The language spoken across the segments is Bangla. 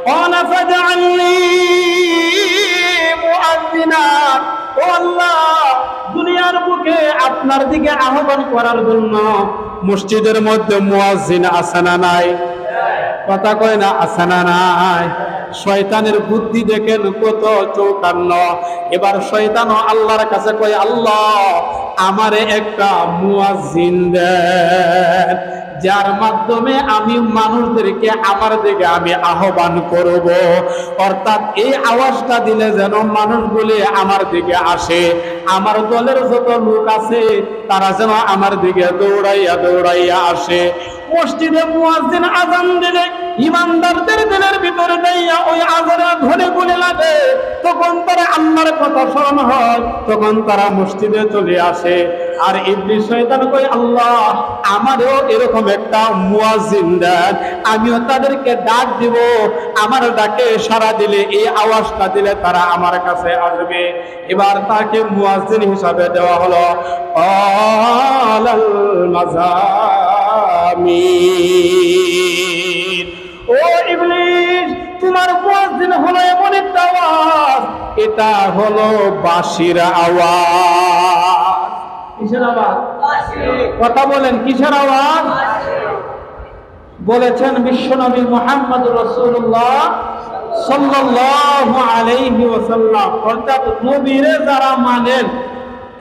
قال فاجعلني مؤذنا ও আল্লাহ দুনিয়ার বুকে আপনার দিকে আহ্বান করার জন্য মসজিদের মধ্যে মুয়াজ্জিন আছে না নাই কথা কয় না আছে না নাই শয়তানের বুদ্ধি দেখেন কত চৌকান্ন। এবার শয়তানও আল্লাহর কাছে কয়, আল্লাহ, আমারে একটা মুয়াজ্জিন দেন, যার মাধ্যমে আমি মানুষদেরকে আমার দিকে আমি আহ্বান করব। অর্থাৎ এই আওয়াজটা দিলে যেন মানুষগুলি আমার দিকে আসে। আমার দলের যত লোক আছে, তারা যেন আমার দিকে দৌড়াইয়া দৌড়াইয়া আসে। মসজিদে মুয়াজ্জিন আজান দিলে ইমানদারদের দিলের ভিতরে দেইয়া ওই আজানে ধরে গুলি লাগে, তখন তারা আল্লাহর কথা স্মরণ হয়, তখন তারা মসজিদে চলে আসে। আর ইবলিস শয়তান কই আল্লাহ, আমারও এরকম একটা মুয়াজ্জিন দেন আমিও তাদেরকে ডাক দিব। আমার ডাকে সারা দিলে, এই আওয়াজটা দিলে তারা আমার কাছে আসবে। এবার তাকে মুয়াজ্জিন হিসাবে দেওয়া হলো আলাল মাজামির ও ইবলিস তোমার মুয়াজ্জিন হলো এমন একটা আওয়াজ। এটা হলো বাঁশির আওয়াজ। কিসের আওয়াজ? কথা বলেন, কিসের আওয়াজ? বলেছেন বিশ্বনবী মোহাম্মদ রসুল্লাহ সাল্লাল্লাহু আলাইহি ওয়াসাল্লাম। অর্থাৎ নবীরে যারা মানেন,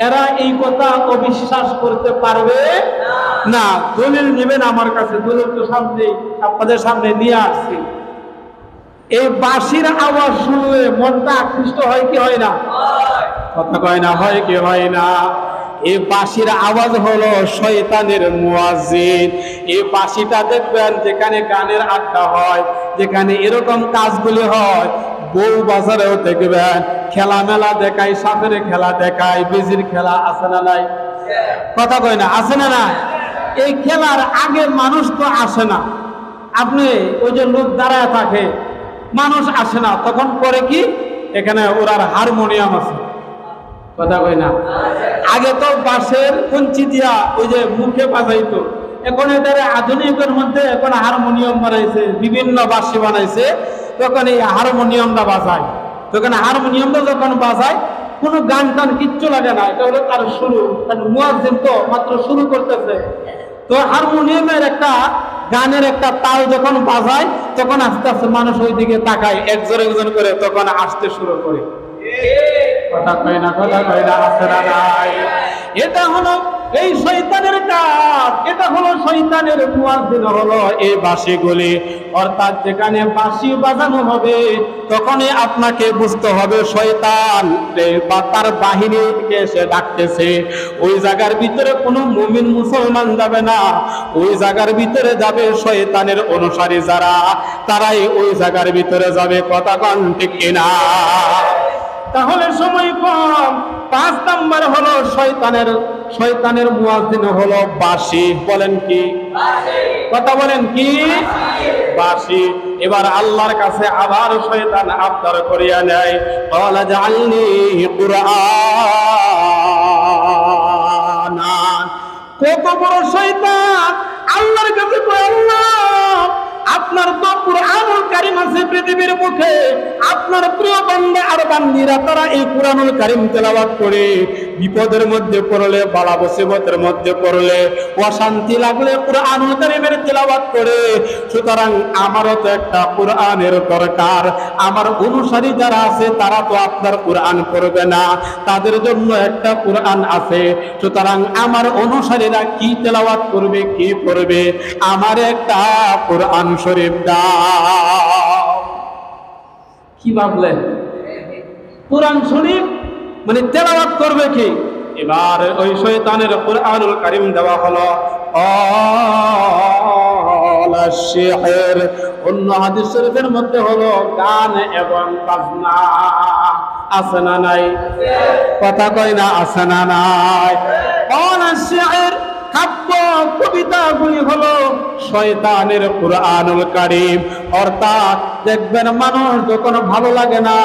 এরা এই কথা অবিশ্বাস করতে পারবে না। দলিল নেবেন আমার কাছে, দলিল তো সামনে, আপনাদের সামনে নিয়ে আসছি। এই বাঁশির আওয়াজ শুনলে মনটা আকৃষ্ট হয় কি হয় না? কথা কয় না, হয় কি হয় না? এই বাঁশির আওয়াজ হলো শয়তানের মুয়াজ্জিন। এই বাঁশিটা দেখবেন যেখানে গানের আড্ডা হয়, যেখানে এরকম কাজগুলি হয়, বউ বাজারেও দেখবেন খেলা মেলা দেখায়, সাপের খেলা দেখায়, বিজির খেলা আছে না নাই? কথা কয় না, আছে না নাই? এই খেলার আগে মানুষ তো আসে না। আপনি ওই যে লোক দাঁড়ায় থাকে মানুষ আসে না, তখন পরে কি? এখানে ওরার হারমোনিয়াম আছে। কথা কই না? আগে তো বাঁশের কঞ্চি দিয়া ওই যে মুখে বাজাইতো, এখন এদের আধুনিকের মধ্যে এখন হারমোনিয়াম বানাইছে, বিভিন্ন বাঁশি বানাইছে, তখন এই হারমোনিয়ামটা বাজায়। তখন হারমোনিয়ামটা যখন বাজায়, কোনো গান টান কিচ্ছু লাগে না, এটা হলো তার শুরু। মুয়াজ্জিন তো মাত্র শুরু করতেছে। তো হারমোনিয়ামের একটা গানের একটা তাল যখন বাজায়, তখন আস্তে আস্তে মানুষ ওই দিকে তাকায় একজন একজন করে তখন আসতে শুরু করে। কথা কয় না কথা কয় না না এটা হলো এই শয়তানের কাজ, এটা হলো শয়তানের মুয়াজ্জিন হলো এই বাঁশিগুলি। অর্থাৎ যেখানে বাঁশি বাজানো হবে, তখনই আপনাকে বুঝতে হবে শয়তান তার বাহিনী থেকে এসে ডাকতেছে। ওই জায়গার ভিতরে কোনো মুমিন মুসলমান যাবে না। ওই জায়গার ভিতরে যাবে শয়তানের অনুসারী যারা, তারাই ওই জায়গার ভিতরে যাবে। কথা ঠিক কিনা? তাহলে সময় কম। পাঁচ নাম্বার হলো শয়তানের শয়তানের মুয়াজ্জিন হলো বাসি। বলেন কি? কথা বলেন কি? বাসি। এবার আল্লাহর কাছে আবার শয়তান আবদার করিয়া নেয়। ক্বালা জাআলনি কুরআনা কত বড় শয়তান! আল্লাহর কাছে আল্লাহ! আপনার তো কুরআনুল কারীম আছে পৃথিবীর মুখে। আপনার প্রিয় বান্দা আর বান্দিরা, তারা এই কুরআনুল কারীম তেলাওয়াত করে। বিপদের মধ্যে পড়লে, বালা মুসিবতের মধ্যে পড়লে, অশান্তি লাগলে কুরআনুল কারীমের তেলাওয়াত করে। সুতরাং আমারও তো একটা কুরআনের দরকার। আমার অনুসারী যারা আছে, তারা তো আপনার কুরআন করবে না। তাদের জন্য একটা কুরআন আছে। সুতরাং আমার অনুসারীরা কি তেলাওয়াত করবে, কি করবে আমার একটা কোরআন শরীফ দাও। কি ভাবলেন কোরআন শরীফ? মানে তেলাওয়াত করবে কি? এবার ওই শয়তানের কোরআনুল কারীম দেওয়া হলো অন্য হাদিস শরীফের মধ্যে হলো গান এবং বাজনা আছে না নাই। কথা কয় না আছে না নাই শিহর কাব্য কবিতাগুলি হলো শয়তানের কুরআনুল কারীম। অর্থাৎ দেখবেন মানুষ যখন ভালো লাগে না,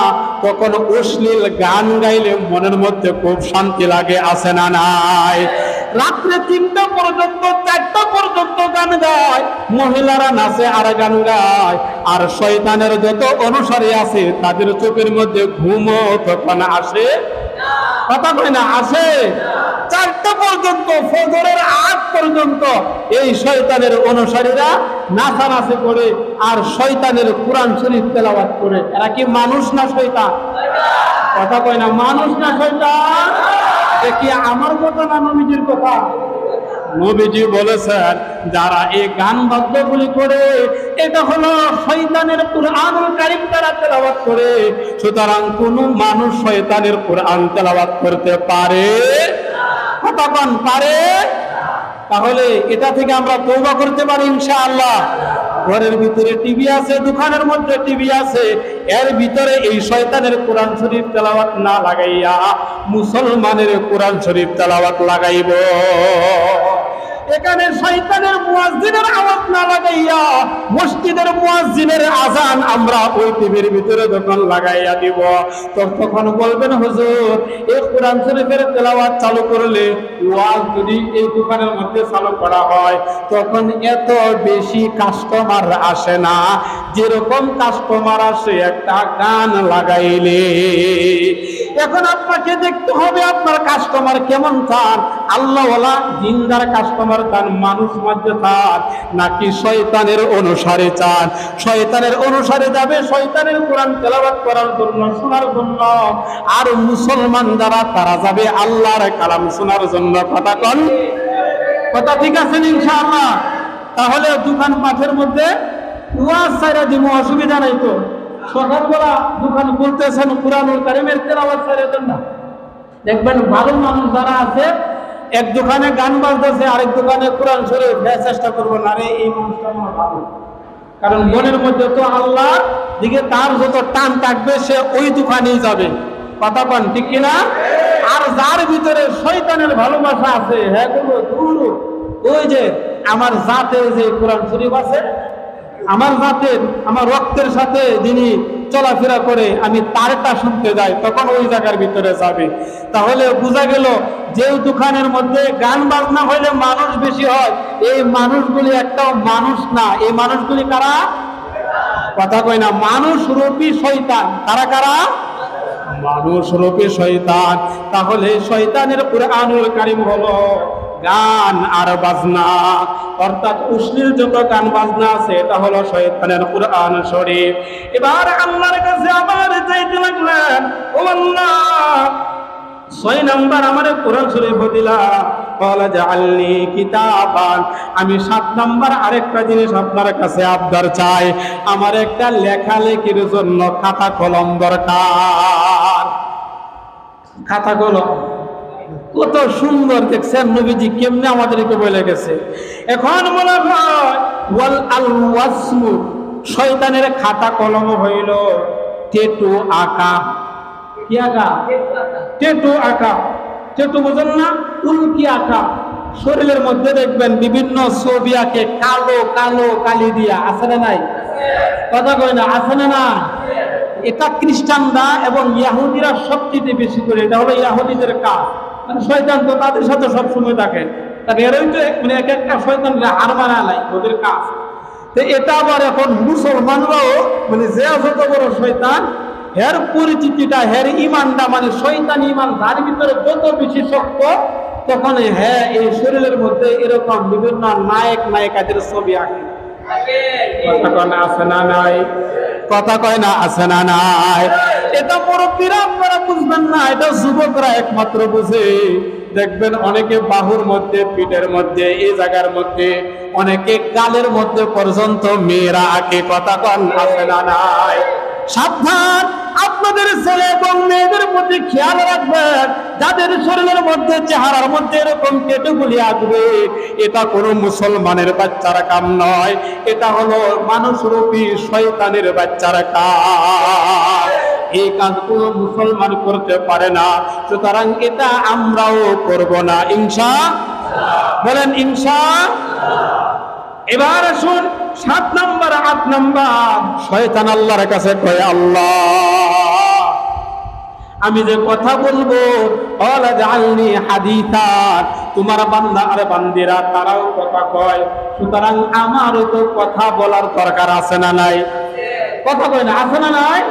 তখন অশ্লীল গান গাইলে মনের মধ্যে খুব শান্তি লাগে, আছে না নাই? রাত্রে তিনটা পর্যন্ত, চারটা পর্যন্ত গান গায়, মহিলারা নাচে আর গান গায়, আর শয়তানের যত অনুসারী আছে, তাদের চোখের মধ্যে ঘুমও তখন আসে কথা কয় না, আছে। চারটা পর্যন্ত, ফজরের আগ পর্যন্ত এই শয়তানের অনুসারীরা নাচানাচি করে আর শয়তানের কোরআন শরীফ তেলাবাদ করে। এরা কি মানুষ না শয়তান? কথা কয় না, মানুষ না শয়তান? কি আমার কথা না নবীজির কথা? নবীজি বলেছেন, যারা এই গান বাদ্যগুলি করে, এটা হলো শয়তানের কোরআনুল কারিম তারা তেলাওয়াত করে। সুতরাং কোন মানুষ শয়তানের কোরআন তেলাওয়াত করতে পারে? কতক্ষণ পারে? তাহলে এটা থেকে আমরা তৌবা করতে পারি ইনশাআল্লাহ। ঘরের ভিতরে টিভি আছে দোকানের মধ্যে টিভি আছে। এর ভিতরে এই শয়তানের কোরআন শরীফ তেলাওয়াত না লাগাইয়া মুসলমানের কোরআন শরীফ তেলাওয়াত লাগাইব। এখানে শয়তানের মুয়াজ্জিনের আওয়াজ না লাগাইয়া মসজিদের মুয়াজ্জিনের আজান আমরা ওই টিভির ভিতরে যখন লাগাইয়া দিব তখন বলবেন, হুজুর, এই কোরআন শরীফের তেলাওয়াত চালু করলে ওয়াজ যদি এই দোকানের মধ্যে চালু করা হয়, তখন এত বেশি কাস্টমার আসে না। যেরকম কাস্টমার আসে, একটা গান লাগাইলে। এখন আপনাকে দেখতে হবে, আপনার কাস্টমার কেমন চান আল্লাহওয়ালা জিন্দার কাস্টমার চান মানুষ মধ্যে চান নাকি শয়তানের অনুসারে চান? শয়তানের অনুসারে যাবে, শয়তানের কোরআন তেলাবাত করার জন্য, শোনার জন্য। আর মুসলমান যারা, তারা যাবে আল্লাহর কালাম শোনার জন্য। কথা কন? কথা ঠিক আছে ইনশাআল্লাহ? তাহলে দোকান পাঠের মধ্যে ওয়াজ সাইরা দিব, অসুবিধা নাই তো। সকালবেলা দোকান খুলতেছেন, কোরআনুল কারিমের তেলাওয়াত সাইরা দেন দেখবেন ভালো মানুষ যারা আছে এক দোকানে গান বাজতেছে, আরেক দোকানে কোরআন শরীফ দেওয়ার চেষ্টা করব, না রে, এই মানুষটা আমার ভালো। কারণ মনের মধ্যে তো আল্লাহ দিকে তার যত টান থাকবে, সে ওই দোকানেই যাবে। কথা পান ঠিক কিনা? আর যার ভিতরে শয়তানের ভালোবাসা আছে হ্যাঁ দূর। ওই যে আমার জাতের যে কোরআন শরীফ আছে আমার জাতের আমার রক্তের সাথে যিনি চলাফেরা করে, আমি তারটা শুনতে যাই, তখন ওই জায়গার ভিতরে যাবে। তাহলে বোঝা গেল, যে দোকানের মধ্যে গান বাজনা হইলে মানুষ বেশি হয়, এই মানুষগুলি একটাও মানুষ না। এই মানুষগুলি কারা? কথা কয় না, মানুষ রূপী শৈতান তারা কারা? মানুষ রূপী শয়তান। তাহলে শয়তানের কোরআনুল কারিম হলো গান আর বাজনা। অর্থাৎ উষ্ণীর যত গান বাজনা আছে, এটা হলো শয়তানের কোরআন শরীফ। এবার আল্লাহর কাছে আবার চাইতে লাগলেন। ও আল্লাহ, ছয় নাম্বার আমার কোরআন শরীফ দিলা। আমি সাত নাম্বার আরেকটা জিনিস আপনার কাছে আবদার চাই। আমার একটা লেখালেখির জন্য খাতা কলম দরকার। খাতা কলম। কত সুন্দর দেখছেন নবীজি, কেমনে আমাদেরকে বলে গেছে। এখন মনে হয়, ওয়াল আল শয়তানের খাতা কলম হইল টেটু আঁকা। কি আঁকা? টেটু আঁকা। টেটু বোঝেন না, উল্কি আঁকা। শরীরের মধ্যে দেখবেন বিভিন্ন ছবি আঁকে, কালো কালো, কালি দিয়া। আছে না নাই? কথা কয় না, আছে না না? এটা খ্রিস্টানরা এবং ইয়াহুদিরা সবচেয়ে বেশি করে, এটা হলো ইয়াহুদিদের কাজ। শয়তান তো তাদের সাথে সবসময় থাকে। তার এরই তো মানে এক একটা শয়তানরা হার মানা নাই ওদের কাজ। তো এটা আবার এখন মুসলমানরাও মানে যে যত বড় শয়তান, হের পরিচিতিটা, হের ইমানটা মানে শয়তান ইমান তার ভিতরে যত বেশি শক্ত তখন হ্যাঁ এই শরীরের মধ্যে এরকম বিভিন্ন নায়ক নায়িকাদের ছবি আঁকে। আছে না নাই? কথা কয় না, আছে না নাই? এটা মুরব্বীরা আপনারা বুঝবেন না, এটা যুবকরা একমাত্র বুঝে। দেখবেন অনেকে বাহুর মধ্যে, পিঠের মধ্যে, এই জায়গার মধ্যে, অনেকে কালের মধ্যে পর্যন্ত মেয়েরা আগে কথা কন, আছে না নাই? সাবধান! আপনাদের ছেলে এবং মেয়েদের প্রতি খেয়াল রাখবেন, যাদের শরীরের মধ্যে চেহারার মধ্যে এরকম কেটেগুলি আসবে, এটা কোনো মুসলমানের বাচ্চার কাম নয়, এটা হলো মানুষ রূপী শয়তানের বাচ্চার কাজ এই কোনো মুসলমান করতে পারে না, সুতরাং এটা আমরাও করব না ইনসা বলেন ইনসা এবার আসুন সাত নাম্বার আট নাম্বার। শয়তান আল্লাহর কাছে কয় আল্লাহ! আমি যে কথা বলব অলা জালনি হাদিসান তোমার বান্দা আর বান্দিরা তারাও কথা কয়। সুতরাং আমারও তো কথা বলার দরকার আছে না নাই? কথা কয় না আছে না নাই?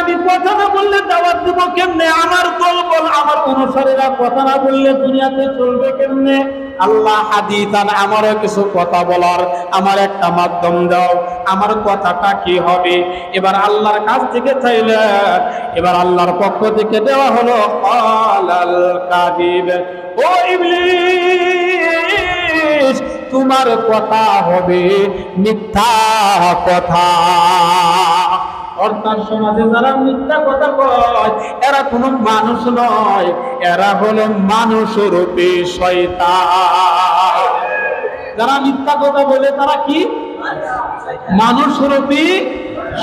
আমি কথা না বললে দাওয়াত দেব কেমনে? আমার দল বল আমার অনুসারীরা কথা না বললে দুনিয়াতে চলবে কেমনে? আল্লাহ হাদিতান আমারও কিছু কথা বলার, আমার একটা মাধ্যম দাও। আমার কথাটা কি হবে? এবার আল্লাহর কাছ থেকে চাইলে, এবার আল্লাহর পক্ষ থেকে দেওয়া হলো, আলাল কাদিব, ও ইবলিস, তোমার কথা হবে মিথ্যা কথা। অর্থাৎ সমাজে যারা মিথ্যা কথা কয় এরা কোনো মানুষ নয় এরা হলো মানুষ রূপী শয়তান যারা মিথ্যা কথা বলে তারা কি মানুষ রূপী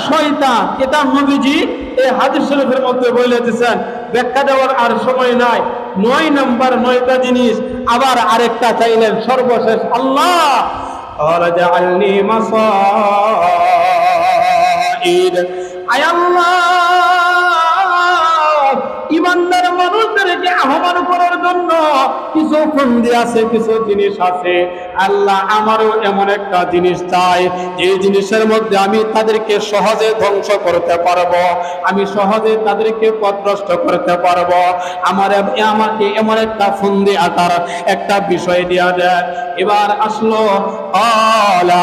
শয়তান এটা নবীজি এই হাদিস শরীফের মধ্যে বলে দিয়েছেন ব্যাখ্যা দেওয়ার আর সময় নাই নয় নাম্বার নয়টা জিনিস আবার আরেকটা চাইলেন সর্বশেষ আল্লাহ قال جعلني مصائد আয় আল্লাহ ইমানদার মানুষদেরকে আহ্বান করার জন্য কিছু ফন্দি আছে, কিছু জিনিস আছে। আল্লাহ আমারও এমন একটা জিনিস চাই, যে জিনিসের মধ্যে আমি তাদেরকে সহজে ধ্বংস করতে পারব, আমি সহজে তাদেরকে পথভ্রষ্ট করতে পারব। আমার আমাকে এমন একটা ফন্দি আকার একটা বিষয় দেওয়া যায় এবার আসলো আলা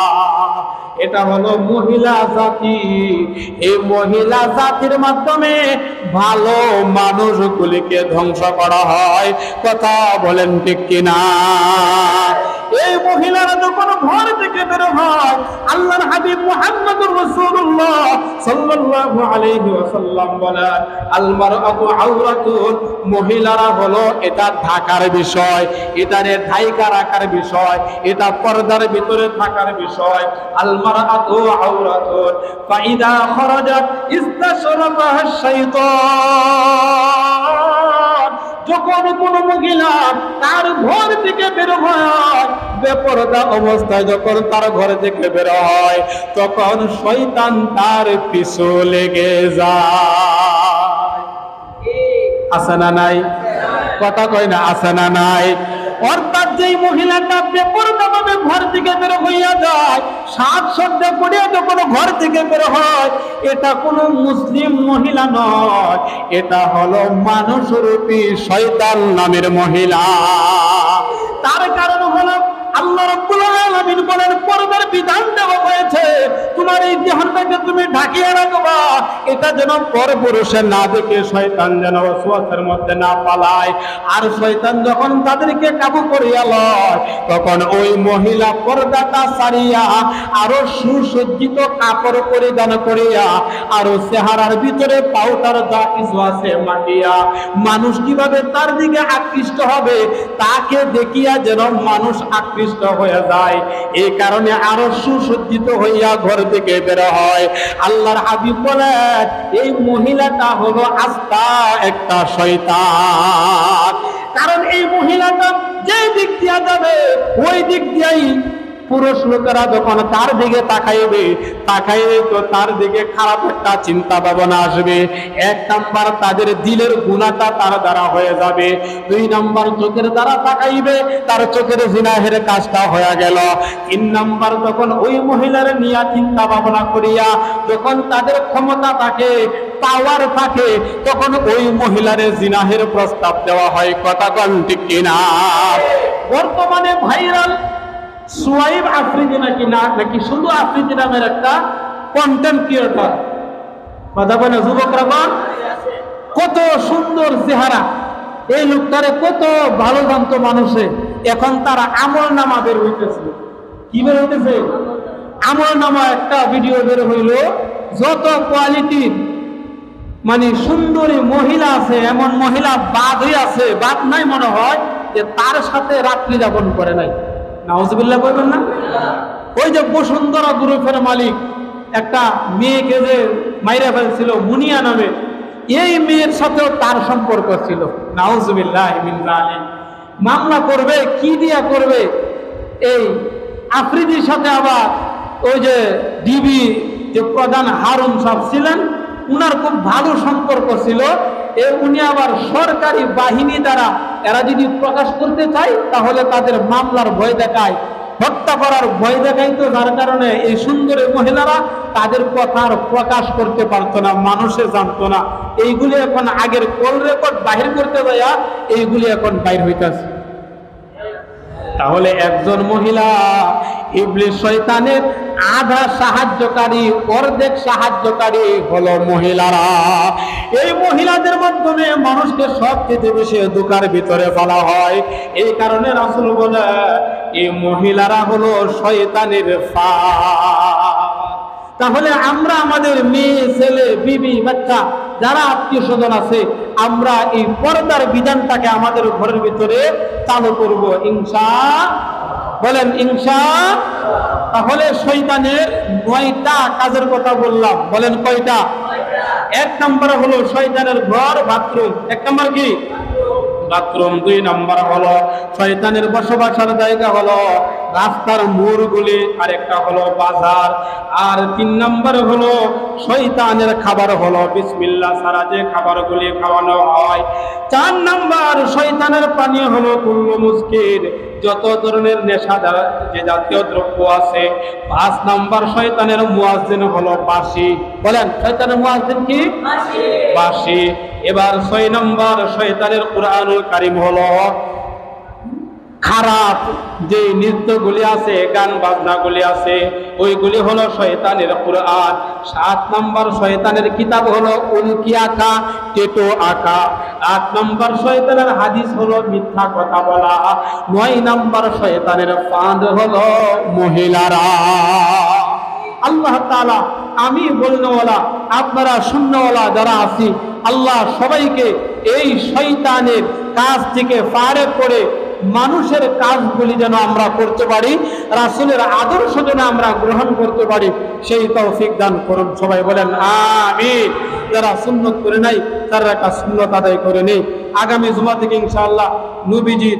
এটা হলো মহিলা জাতি। এই মহিলা জাতির মাধ্যমে ভালো মানুষগুলিকে ধ্বংস করা হয়। কথা বলেন ঠিক কিনা? এই মহিলারা যখন ঘর থেকে বের হয়, আল্লাহর হাবিব মুহাম্মদুর রাসূলুল্লাহ সাল্লাল্লাহু আলাইহি ওয়াসাল্লাম বলেন আল মারআতু আওরাতুন। মহিলারা হলো এটা ঢাকার বিষয় এটারে ঢাইকা রাখার বিষয়, এটা পর্দার ভিতরে থাকার বিষয়। আল মারআতু আওরাতুন ফাইদা খরাজাত ইস্তাশরাফাহা শাইতান যখন কোন মহিলা তার ঘর থেকে বের হয়, বেপরদা অবস্থায় যখন তার ঘর থেকে বের হয়, তখন শয়তান তার পিছু লেগে যায়। আছে না নাই? কথা কয় না, আছে না নাই? অর্থাৎ যেই মহিলাটা বেপরদা ভাবে ঘর থেকে বের হইয়া যায়, সাত সদ্যে পড়িয়া কোনো ঘর থেকে বের হয়, এটা কোনো মুসলিম মহিলা নয়, এটা হলো মানুষরূপী শয়তান নামের মহিলা। তার কারণ হলো আল্লাহ বিধান দেওয়া হয়েছে। তুমি ঢাকিয়ে এটা যেন না দেখে শয়তান যেন মধ্যে না পালায়। আর শয়তান যখন তাদেরকে কাবু করিয়া লয়, তখন ওই মহিলা পর্দাটা সারিয়া আরও সুসজ্জিত কাপড় পরিধান করিয়া আরও চেহারার ভিতরে পাউডার যা কিছু আছে মাটিয়া মানুষ কীভাবে তার দিকে আকৃষ্ট হবে, তাকে দেখিয়া যেন মানুষ আকৃষ্ট হয়ে যায়। এই কারণে আরও সুসজ্জিত হইয়া ঘর থেকে বের হয়। আল্লাহর হাবিব বলেন, এই মহিলাটা হলো আস্থা একটা শয়তান। কারণ এই মহিলাটা যে দিক দিয়া যাবে, ওই দিক দিয়াই পুরুষ লোকেরা যখন তার দিকে তাকাইবে তাকাইবে তো তার দিকে খারাপ একটা চিন্তা ভাবনা আসবে। এক নাম্বার তাদের দিলের গুণাটা তার দ্বারা হয়ে যাবে। দুই নাম্বার চোখের দ্বারা তাকাইবে, তার চোখের জিনাহের কাজটা হয়ে গেল। তিন নাম্বার তখন ওই মহিলার নিয়া চিন্তা ভাবনা করিয়া যখন তাদের ক্ষমতা থাকে পাওয়ার থাকে, তখন ওই মহিলার জিনাহের প্রস্তাব দেওয়া হয়। কথা কন ঠিক কিনা? বর্তমানে ভাইরাল সুয়াইব আফ্রিদি নাকি না, নাকি শুধু আফ্রিদি নামের একটা কন্টেন্ট ক্রিয়েটর কথা বলে যুবকরা কত সুন্দর চেহারা। এই লোকটারে কত ভালো জানতো মানুষে। এখন তারা আমল নামা বের হইতেছে। কি বের হইতেছে? আমল নামা একটা ভিডিও বের হইল। যত কোয়ালিটির মানে সুন্দরী মহিলা আছে, এমন মহিলা বাদই আছে, বাদ নাই মনে হয়, যে তার সাথে রাত্রি যাপন করে নাই। নাউজবিল্লাহ বলবেন না? ওই যে বসুন্ধরা গ্রুপের মালিক, একটা মেয়েকে যে মাইরা ফেলছিল, মুনিয়া নামে, এই মেয়ের সাথেও তার সম্পর্ক ছিল। নাউজুবিল্লাহ। মামলা করবে, কি দিয়া করবে? এই আফ্রিদির সাথে আবার ওই যে ডিবি যে প্রধান হারুন সাহেব ছিলেন, উনার খুব ভালো সম্পর্ক ছিল। এ উনি আবার সরকারি বাহিনী দ্বারা, এরা যদি প্রকাশ করতে চায়, তাহলে তাদের মামলার ভয় দেখায়। হত্যা করার ভয় দেখায় তো, যার কারণে এই সুন্দরী মহিলারা তাদের কথা আর প্রকাশ করতে পারতো না, মানুষে জানতো না। এইগুলি এখন আগের কল রেকর্ড বাহির করতে যাইয়া এইগুলি এখন বাইর হইতাছে। তাহলে একজন মহিলা ইবলিস শয়তানের আধা সাহায্যকারী, অর্ধেক সাহায্যকারী হলো মহিলারা। এই মহিলাদের মাধ্যমে মানুষকে সবচেয়ে বেশি দুকার ভিতরে ফেলা হয়। এই কারণে রাসুল বলে, এই মহিলারা হলো শয়তানের ফা তাহলে আমরা আমাদের মেয়ে, ছেলে, বিবি, বাচ্চা, যারা আত্মীয় স্বজন আছে আমরা এই পর্দার বিধানটাকে আমাদের ঘরের ভিতরে চালু করব ইনসা বলেন ইনসা তাহলে শৈতানের নয়টা কাজের কথা বললাম। বলেন কয়টা? এক নম্বর হলো শয়তানের ঘর বাথরুম। এক নম্বর কি? বাথরুম দুই নাম্বার হলো শয়তানের বসবাসের জায়গা হলো রাস্তার মোড়গুলি আর একটা হলো বাজার। আর তিন নাম্বার হলো শয়তানের খাবার হলো বিসমিল্লা সারা যে খাবারগুলি খাওয়ানো হয়। চার নাম্বার শয়তানের পানীয় হলো কুল্লু মুস্কির যত ধরনের নেশা যে জাতীয় দ্রব্য আছে। পাঁচ নাম্বার শয়তানের মুয়াজ্জিন হলো বাসি বলেন শয়তানের মুয়াজ্জিন কি? বাসি এবার ছয় নম্বর শয়তানের কোরআনুল কারিম হলো খারাপ, যে নৃত্যগুলি আছে, গান বাজনাগুলি আছে, ওইগুলি হলো শয়তানের কোরআন। সাত নম্বর শয়তানের কিতাব হলো উল্কি আঁকা, টেটো আঁকা। আট নম্বর শয়তানের হাদিস হলো মিথ্যা কথা বলা। নয় নম্বর শয়তানের ফাঁদ হলো মহিলারা। আল্লাহ তাআলা আমি বলনেওয়ালা, আপনারা শূন্যওয়ালা যারা আছি, আল্লাহ সবাইকে এই শয়তানের কাজ থেকে ফারে করে মানুষের কাজগুলি যেন আমরা করতে পারি, রাসূলের আদর্শ যেন আমরা গ্রহণ করতে পারি, সেই তৌফিক দান করুন। সবাই বলেন আমি যারা সুন্নত করে নাই, তারা একটা সুন্নত আদায় করে নেই। আগামী জুমা থেকে ইনশাআল্লাহ নবীজি